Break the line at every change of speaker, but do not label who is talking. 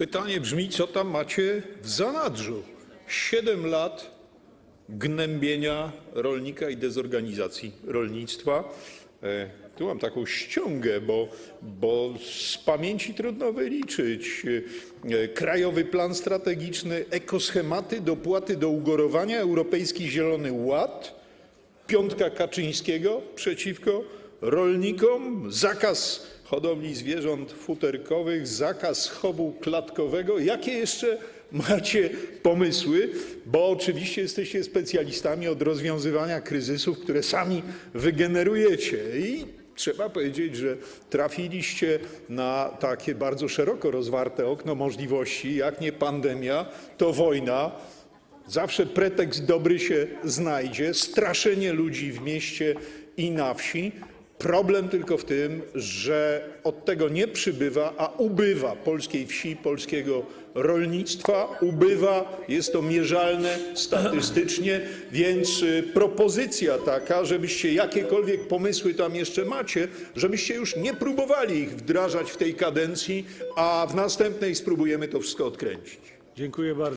Pytanie brzmi, co tam macie w zanadrzu? Siedem lat gnębienia rolnika i dezorganizacji rolnictwa. E, Tu mam taką ściągę, bo, bo z pamięci trudno wyliczyć. E, Krajowy Plan Strategiczny, ekoschematy, dopłaty do ugorowania, Europejski Zielony Ład, piątka Kaczyńskiego przeciwko rolnikom, zakaz hodowli zwierząt futerkowych, zakaz chowu klatkowego. Jakie jeszcze macie pomysły? Bo oczywiście jesteście specjalistami od rozwiązywania kryzysów, które sami wygenerujecie. I trzeba powiedzieć, że trafiliście na takie bardzo szeroko rozwarte okno możliwości. Jak nie pandemia, to wojna. Zawsze pretekst dobry się znajdzie, straszenie ludzi w mieście i na wsi. Problem tylko w tym, że od tego nie przybywa, a ubywa polskiej wsi, polskiego rolnictwa. Ubywa, jest to mierzalne statystycznie, więc y, propozycja taka, żebyście jakiekolwiek pomysły tam jeszcze macie, żebyście już nie próbowali ich wdrażać w tej kadencji, a w następnej spróbujemy to wszystko odkręcić.
Dziękuję bardzo.